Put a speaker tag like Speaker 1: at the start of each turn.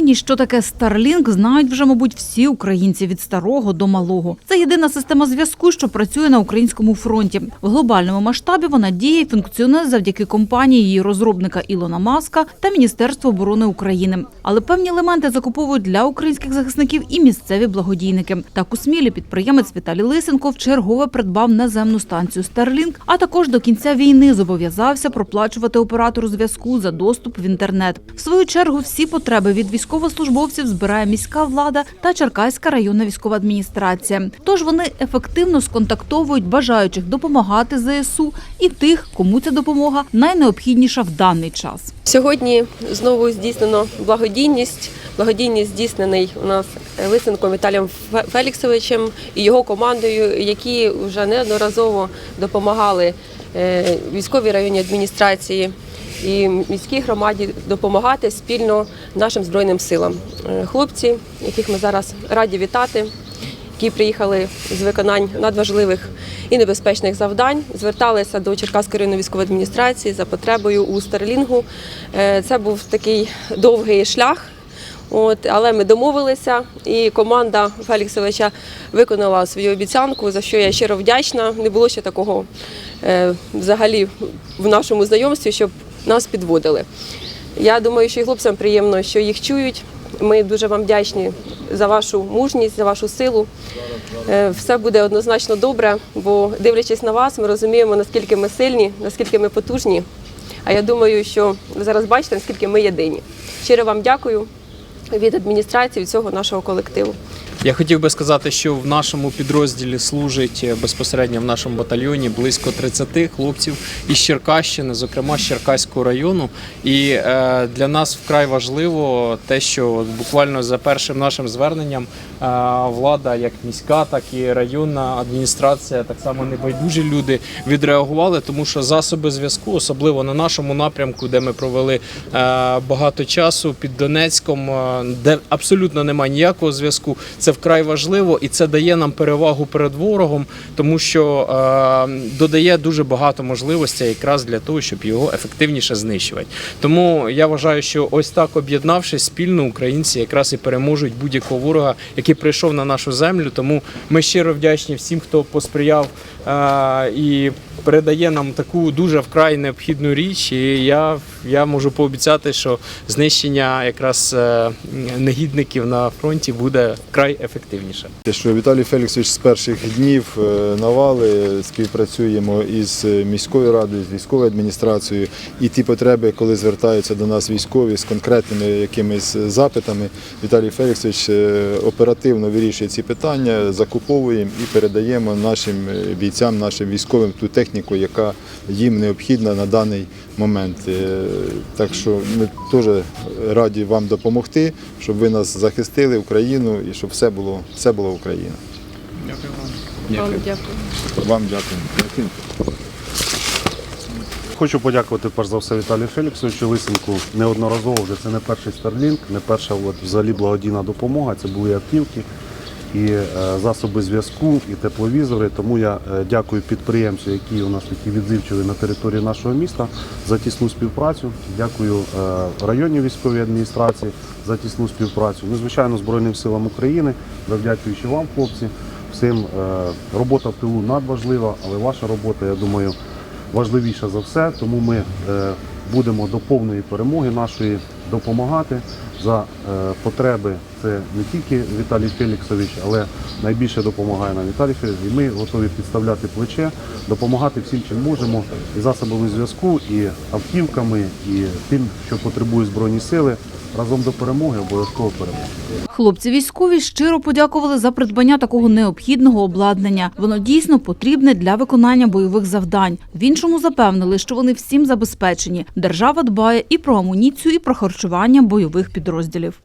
Speaker 1: Нині що таке Starlink, знають вже, мабуть, всі українці від старого до малого. Це єдина система зв'язку, що працює на українському фронті. В глобальному масштабі вона діє і функціонує завдяки компанії її розробника Ілона Маска та Міністерству оборони України. Але певні елементи закуповують для українських захисників і місцеві благодійники. Так у Смілі підприємець Віталій Лисенко вчергове придбав наземну станцію Starlink, а також до кінця війни зобов'язався проплачувати оператору зв'язку за доступ в інтернет. В свою чергу всі потреби від військовослужбовців збирає міська влада та Черкаська районна військова адміністрація. Тож вони ефективно сконтактовують бажаючих допомагати ЗСУ і тих, кому ця допомога найнеобхідніша в даний час.
Speaker 2: Сьогодні знову здійснено благодійність. Благодійність здійснений у нас Лисенком Віталієм Феліксовичем і його командою, які вже неодноразово допомагали е, військовій районній адміністрації і міській громаді допомагати спільно нашим збройним силам. Е, Хлопці, яких ми зараз раді вітати, які приїхали з виконань надважливих і небезпечних завдань, зверталися до Черкаської районної військової адміністрації за потребою у Старлінгу. Е, Це був такий довгий шлях. От, але ми домовилися, і команда Феліксовича виконала свою обіцянку, за що я щиро вдячна. Не було ще такого е, взагалі в нашому знайомстві, щоб нас підводили. Я думаю, що і хлопцям приємно, що їх чують. Ми дуже вам вдячні за вашу мужність, за вашу силу. Е, Все буде однозначно добре, бо дивлячись на вас, ми розуміємо, наскільки ми сильні, наскільки ми потужні. А я думаю, що ви зараз бачите, наскільки ми єдині. Щиро вам дякую від адміністрації, від цього нашого колективу.
Speaker 3: Я хотів би сказати, що в нашому підрозділі служить е, безпосередньо в нашому батальйоні близько 30 хлопців із Черкащини, зокрема з Черкаського району. І е, для нас вкрай важливо те, що буквально за першим нашим зверненням е, влада, як міська, так і районна адміністрація, так само небайдужі люди відреагували, тому що засоби зв'язку, особливо на нашому напрямку, де ми провели багато часу під Донецьком, де абсолютно немає ніякого зв'язку. Це вкрай важливо і це дає нам перевагу перед ворогом, тому що е, додає дуже багато можливостей якраз для того, щоб його ефективніше знищувати. Тому я вважаю, що ось так об'єднавшись спільно, українці якраз і переможуть будь-якого ворога, який прийшов на нашу землю. Тому ми щиро вдячні всім, хто посприяв е, і передає нам таку дуже вкрай необхідну річ. І я, я можу пообіцяти, що знищення якраз е, негідників на фронті буде вкрай ефективніше.
Speaker 4: Що Віталій Феліксович з перших днів е, навали співпрацюємо із міською радою, з військовою адміністрацією, і ті потреби, коли звертаються до нас військові з конкретними якимись запитами, Віталій Феліксович е, оперативно вирішує ці питання, закуповуємо і передаємо нашим е, бійцям, нашим військовим ту техніку, яка їм необхідна на даний момент. Е, Так що ми теж раді вам допомогти, щоб ви нас захистили, Україну і щоб все було, все було Україна.
Speaker 2: Вам дякую.
Speaker 4: Вам дякую.
Speaker 5: Хочу подякувати перш за все Віталію Феліксовичу Лисенку. Неодноразово вже це не перший Starlink, не перша от, взагалі благодійна допомога. Це були автівки і е, засоби зв'язку, і тепловізори. Тому я е, дякую підприємцю, які у нас такі відзивчили на території нашого міста за тісну співпрацю. Дякую е, районній військовій адміністрації за тісну співпрацю. Ну, звичайно, Збройним силам України, завдячуючи вам, хлопці. Всім робота в тилу надважлива, але ваша робота, я думаю, важливіша за все. Тому ми будемо до повної перемоги нашої допомагати за е, потреби. Це не тільки Віталій Феліксович, але найбільше допомагає нам Віталій Феліксович. І ми готові підставляти плече, допомагати всім, чим можемо, і засобами зв'язку, і автівками, і тим, що потребують збройні сили. Разом до перемоги обов'язково перемога.
Speaker 1: Хлопці військові щиро подякували за придбання такого необхідного обладнання. Воно дійсно потрібне для виконання бойових завдань. В іншому запевнили, що вони всім забезпечені. Держава дбає і про амуніцію, і про харчування бойових підрозділів.